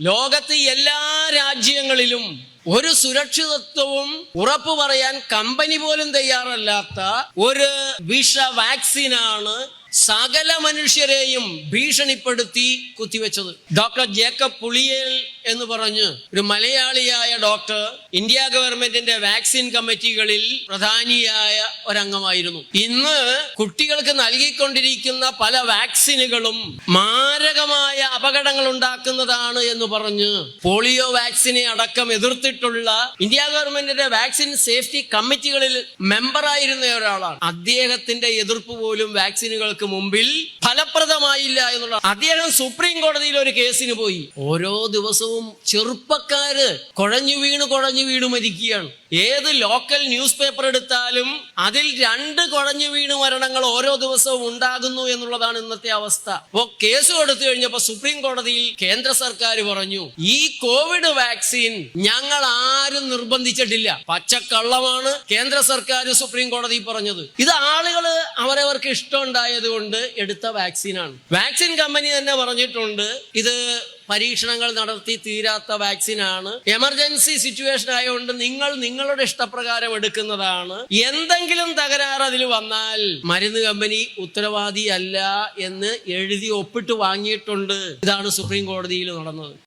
ലോകത്ത് എല്ലാ രാജ്യങ്ങളിലും ഒരു സുരക്ഷിതത്വവും ഉറപ്പു പറയാൻ കമ്പനി പോലും തയ്യാറല്ലാത്ത ഒരു വിഷ വാക്സിനാണ് സകല മനുഷ്യരെയും ഭീഷണിപ്പെടുത്തി കുത്തിവെച്ചത്. ഡോക്ടർ ജേക്കബ് പുളിയേൽ എന്ന് പറഞ്ഞ് ഒരു മലയാളിയായ ഡോക്ടർ ഇന്ത്യ ഗവൺമെന്റിന്റെ വാക്സിൻ കമ്മിറ്റികളിൽ പ്രധാനിയായ ഒരംഗമായിരുന്നു. ഇന്ന് കുട്ടികൾക്ക് നൽകിക്കൊണ്ടിരിക്കുന്ന പല വാക്സിനുകളും മാരകമായ അപകടങ്ങൾ ഉണ്ടാക്കുന്നതാണ് എന്ന് പറഞ്ഞ് പോളിയോ വാക്സിനെ അടക്കം എതിർത്തിട്ടുള്ള ഇന്ത്യ ഗവൺമെന്റിന്റെ വാക്സിൻ സേഫ്റ്റി കമ്മിറ്റികളിൽ മെമ്പറായിരുന്ന ഒരാളാണ്. അദ്ദേഹത്തിന്റെ എതിർപ്പ് പോലും വാക്സിനുകൾക്ക് മുമ്പിൽ ഫലപ്രദമായില്ല എന്നുള്ള അദ്ദേഹം സുപ്രീം കോടതിയിൽ ഒരു കേസിന് പോയി. ഓരോ ദിവസവും ചെറുപ്പക്കാര് കുഴഞ്ഞു വീണ് കുഴഞ്ഞു വീണ് മരിക്കുകയാണ്. ഏത് ലോക്കൽ ന്യൂസ് പേപ്പർ എടുത്താലും അതിൽ രണ്ട് കുഴഞ്ഞു വീണ് മരണങ്ങൾ ഓരോ ദിവസവും ഉണ്ടാകുന്നു എന്നുള്ളതാണ് ഇന്നത്തെ അവസ്ഥ. അപ്പോ കേസ് കൊടുത്തു കഴിഞ്ഞപ്പോ സുപ്രീം കോടതിയിൽ കേന്ദ്ര സർക്കാർ പറഞ്ഞു ഈ കോവിഡ് വാക്സിൻ ഞങ്ങൾ ആരും നിർബന്ധിച്ചിട്ടില്ല. പച്ചക്കള്ളമാണ് കേന്ദ്ര സർക്കാർ സുപ്രീം കോടതി പറഞ്ഞത്. ഇത് ആളുകൾ അവരവർക്ക് ഇഷ്ടമുണ്ടായത് കൊണ്ട് എടുത്ത വാക്സിനാണ് വാക്സിൻ കമ്പനി തന്നെ പറഞ്ഞിട്ടുണ്ട് ഇത് പരീക്ഷണങ്ങൾ നടത്തി തീരാത്ത വാക്സിനാണ് എമർജൻസി സിറ്റുവേഷൻ ആയതുകൊണ്ട് നിങ്ങൾ നിങ്ങളുടെ ഇഷ്ടപ്രകാരം എടുക്കുന്നതാണ്. എന്തെങ്കിലും തകരാറ് അതിൽ വന്നാൽ മരുന്ന് കമ്പനി ഉത്തരവാദിയല്ല എന്ന് എഴുതി ഒപ്പിട്ട് വാങ്ങിയിട്ടുണ്ട്. ഇതാണ് സുപ്രീം കോടതിയിൽ നടന്നത്.